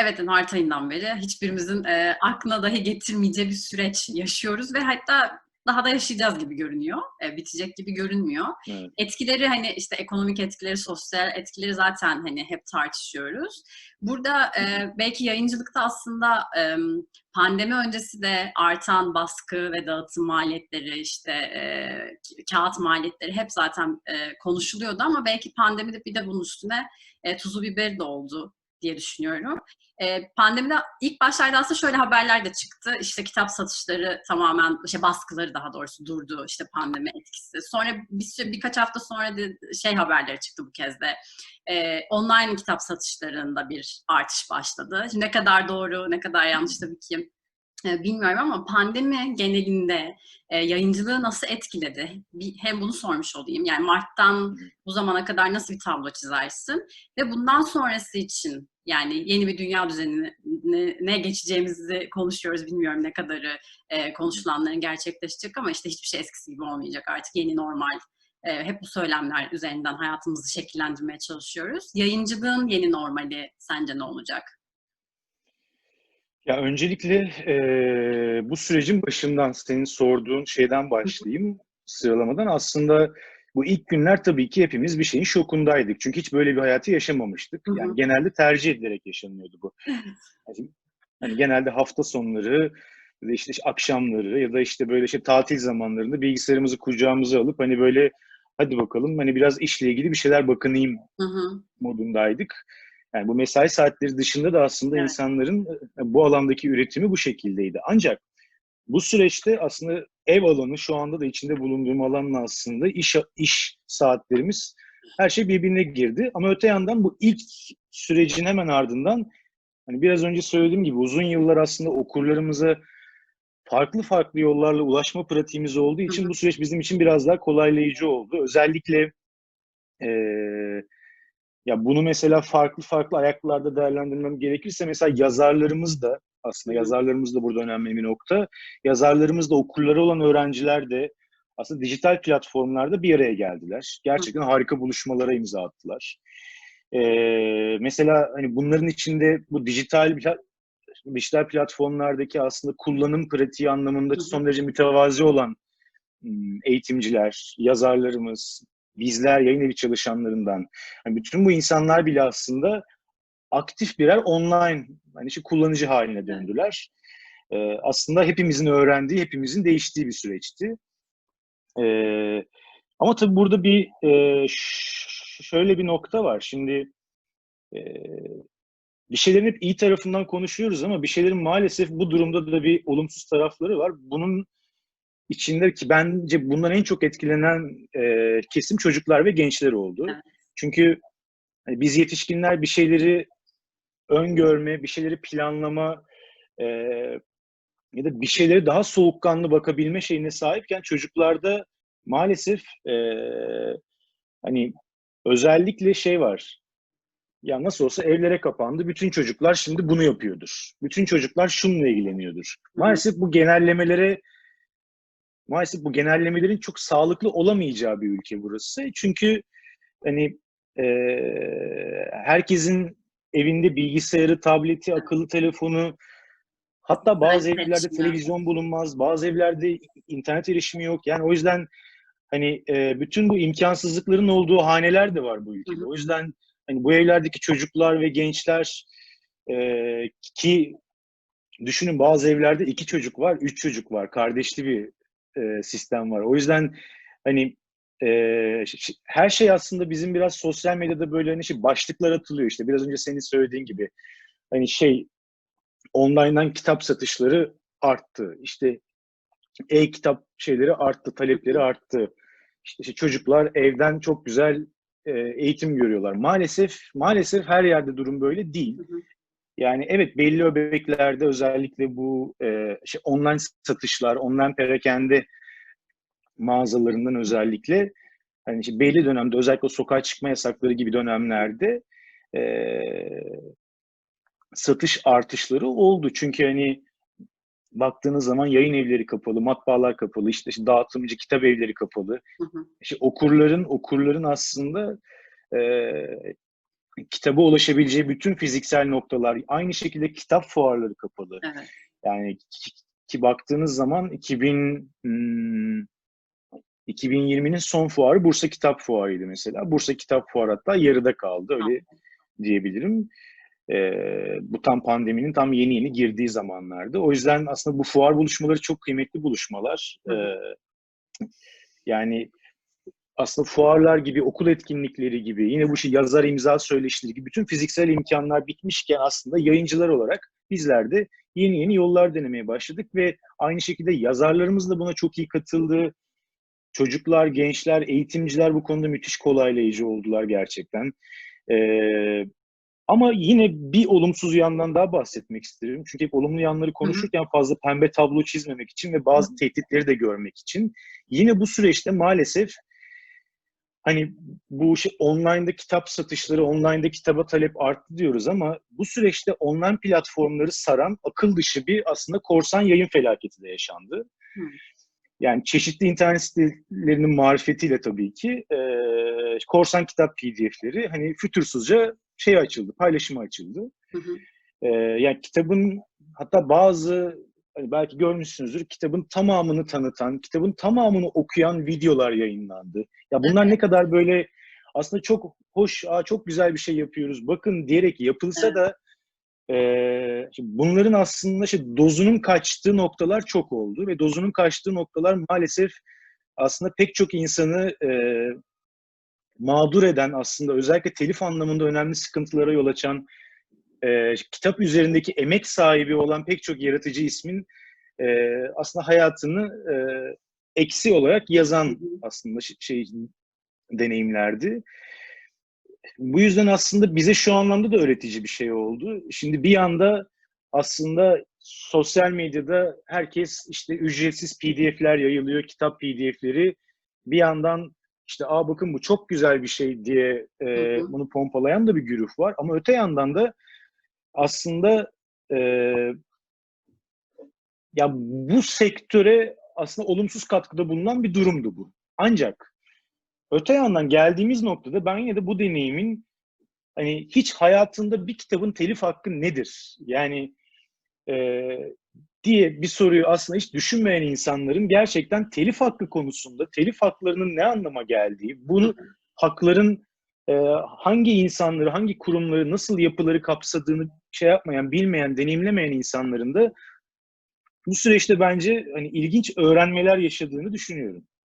evet Mart ayından beri hiçbirimizin e, aklına dahi getirmeyeceği bir süreç yaşıyoruz ve hatta daha da yaşayacağız gibi görünüyor. E, bitecek gibi görünmüyor. Evet. Etkileri hani işte ekonomik etkileri, sosyal etkileri zaten hani hep tartışıyoruz. Burada e, belki yayıncılıkta aslında e, pandemi öncesi de artan baskı ve dağıtım maliyetleri işte e, kağıt maliyetleri hep zaten e, konuşuluyordu ama belki pandemide bir de bunun üstüne e, tuzu biberi de oldu diye düşünüyorum. E, pandemide ilk başlarda aslında şöyle haberler de çıktı. İşte kitap satışları tamamen, işte baskıları daha doğrusu durdu işte pandemi etkisi. Sonra bir süre, birkaç hafta sonra da şey haberleri çıktı bu kez de. E, online kitap satışlarında bir artış başladı. Şimdi ne kadar doğru, ne kadar yanlış tabii ki bilmiyorum ama pandemi genelinde e, yayıncılığı nasıl etkiledi? Bir, hem bunu sormuş olayım. Yani Mart'tan bu zamana kadar nasıl bir tablo çizersin? Ve bundan sonrası için yani yeni bir dünya düzenine geçeceğimizi konuşuyoruz. Bilmiyorum ne kadarı e, konuşulanların gerçekleşecek ama işte hiçbir şey eskisi gibi olmayacak artık. Yeni normal. E, hep bu söylemler üzerinden hayatımızı şekillendirmeye çalışıyoruz. Yayıncılığın yeni normali sence ne olacak? Ya öncelikle e, bu sürecin başından senin sorduğun şeyden başlayayım sıralamadan. Aslında bu ilk günler tabii ki hepimiz bir şeyin şokundaydık. Çünkü hiç böyle bir hayatı yaşamamıştık. Yani genelde tercih edilerek yaşanıyordu bu. Yani, hani genelde hafta sonları ya da işte, akşamları ya da işte böyle işte tatil zamanlarında bilgisayarımızı kucağımıza alıp hani böyle hadi bakalım hani biraz işle ilgili bir şeyler bakınayım Hı hı. modundaydık. Yani bu mesai saatleri dışında da aslında Evet. insanların e, bu alandaki üretimi bu şekildeydi. Ancak bu süreçte aslında ev alanı şu anda da içinde bulunduğum alanla aslında iş iş saatlerimiz her şey birbirine girdi. Ama öte yandan bu ilk sürecin hemen ardından hani biraz önce söylediğim gibi uzun yıllar aslında okurlarımıza farklı farklı yollarla ulaşma pratiğimiz olduğu için bu süreç bizim için biraz daha kolaylayıcı oldu. Özellikle eee ya bunu mesela farklı farklı ayaklarda değerlendirmem gerekirse mesela yazarlarımız da aslında yazarlarımız da burada önemli bir nokta. Yazarlarımız da okurları olan öğrenciler de aslında dijital platformlarda bir araya geldiler. Gerçekten harika buluşmalara imza attılar. Ee, mesela hani bunların içinde bu dijital dijital platformlardaki aslında kullanım pratiği anlamında son derece mütevazi olan eğitimciler, yazarlarımız, bizler, yayın evi çalışanlarından, yani bütün bu insanlar bile aslında aktif birer online hani işte kullanıcı haline döndüler. Ee, aslında hepimizin öğrendiği, hepimizin değiştiği bir süreçti. Ee, ama tabii burada bir e, şöyle bir nokta var. Şimdi e, bir şeylerin hep iyi tarafından konuşuyoruz ama bir şeylerin maalesef bu durumda da bir olumsuz tarafları var. Bunun içinde ki bence bundan en çok etkilenen e, kesim çocuklar ve gençler oldu. Evet. Çünkü hani biz yetişkinler bir şeyleri öngörme, bir şeyleri planlama e, ya da bir şeyleri daha soğukkanlı bakabilme şeyine sahipken çocuklarda maalesef e, hani özellikle şey var. Ya nasıl olsa evlere kapandı. Bütün çocuklar şimdi bunu yapıyordur. Bütün çocuklar şununla ilgileniyordur. Maalesef bu genellemelere maalesef bu genellemelerin çok sağlıklı olamayacağı bir ülke burası. Çünkü hani e, herkesin evinde bilgisayarı, tableti, akıllı telefonu, hatta bazı Evet, evlerde televizyon bulunmaz, bazı evlerde internet erişimi yok. Yani o yüzden hani e, bütün bu imkansızlıkların olduğu haneler de var bu ülkede. O yüzden hani bu evlerdeki çocuklar ve gençler e, ki düşünün bazı evlerde iki çocuk var, üç çocuk var, kardeşli bir e, sistem var. O yüzden hani e, her şey aslında bizim biraz sosyal medyada böyle hani şey başlıklar atılıyor işte biraz önce senin söylediğin gibi hani şey online'dan kitap satışları arttı. İşte e-kitap şeyleri arttı, talepleri arttı. İşte, işte çocuklar evden çok güzel e, eğitim görüyorlar. Maalesef maalesef her yerde durum böyle değil. Yani evet belli öbeklerde özellikle bu e, şey, online satışlar, online perakende mağazalarından özellikle hani işte belli dönemde özellikle sokağa çıkma yasakları gibi dönemlerde e, satış artışları oldu. Çünkü hani baktığınız zaman yayın evleri kapalı, matbaalar kapalı, işte, işte dağıtımcı kitap evleri kapalı. Hı hı. İşte okurların okurların aslında e, kitaba ulaşabileceği bütün fiziksel noktalar, aynı şekilde kitap fuarları kapalı. Evet. Yani ki, ki baktığınız zaman 2000 hmm, 2020'nin son fuarı Bursa Kitap Fuarı'ydı mesela. Bursa Kitap Fuarı hatta yarıda kaldı öyle diyebilirim. Ee, bu tam pandeminin tam yeni yeni girdiği zamanlardı. O yüzden aslında bu fuar buluşmaları çok kıymetli buluşmalar. Ee, yani aslında fuarlar gibi, okul etkinlikleri gibi, yine bu şey yazar imza söyleşileri gibi bütün fiziksel imkanlar bitmişken aslında yayıncılar olarak bizler de yeni yeni yollar denemeye başladık ve aynı şekilde yazarlarımız da buna çok iyi katıldı. Çocuklar, gençler, eğitimciler bu konuda müthiş kolaylayıcı oldular gerçekten. Ee, ama yine bir olumsuz yandan daha bahsetmek isterim. Çünkü hep olumlu yanları konuşurken fazla pembe tablo çizmemek için ve bazı tehditleri de görmek için. Yine bu süreçte maalesef hani bu şey, online'da kitap satışları, online'da kitaba talep arttı diyoruz ama bu süreçte online platformları saran akıl dışı bir aslında korsan yayın felaketi de yaşandı. Hı. Yani çeşitli internet sitelerinin marifetiyle tabii ki e, korsan kitap pdf'leri hani fütursuzca şey açıldı, paylaşıma açıldı. Hı hı. E, yani kitabın hatta bazı hani belki görmüşsünüzdür kitabın tamamını tanıtan, kitabın tamamını okuyan videolar yayınlandı. Ya bunlar ne kadar böyle aslında çok hoş, Aa, çok güzel bir şey yapıyoruz. Bakın diyerek yapılsa Evet. da e, şimdi bunların aslında işte dozunun kaçtığı noktalar çok oldu ve dozunun kaçtığı noktalar maalesef aslında pek çok insanı e, mağdur eden aslında özellikle telif anlamında önemli sıkıntılara yol açan e, kitap üzerindeki emek sahibi olan pek çok yaratıcı ismin e, aslında hayatını e, eksi olarak yazan aslında şey, deneyimlerdi. Bu yüzden aslında bize şu anlamda da öğretici bir şey oldu. Şimdi bir yanda aslında sosyal medyada herkes işte ücretsiz PDF'ler yayılıyor, kitap PDF'leri. Bir yandan işte aa bakın bu çok güzel bir şey diye e, Hı hı. bunu pompalayan da bir güruh var. Ama öte yandan da aslında e, ya bu sektöre aslında olumsuz katkıda bulunan bir durumdu bu. Ancak öte yandan geldiğimiz noktada ben yine de bu deneyimin hani hiç hayatında bir kitabın telif hakkı nedir? Yani e, diye bir soruyu aslında hiç düşünmeyen insanların gerçekten telif hakkı konusunda telif haklarının ne anlama geldiği, bunu hakların e, hangi insanları, hangi kurumları, nasıl yapıları kapsadığını şey yapmayan, bilmeyen, deneyimlemeyen insanların da bu süreçte bence hani ilginç öğrenmeler yaşadığını düşünüyorum.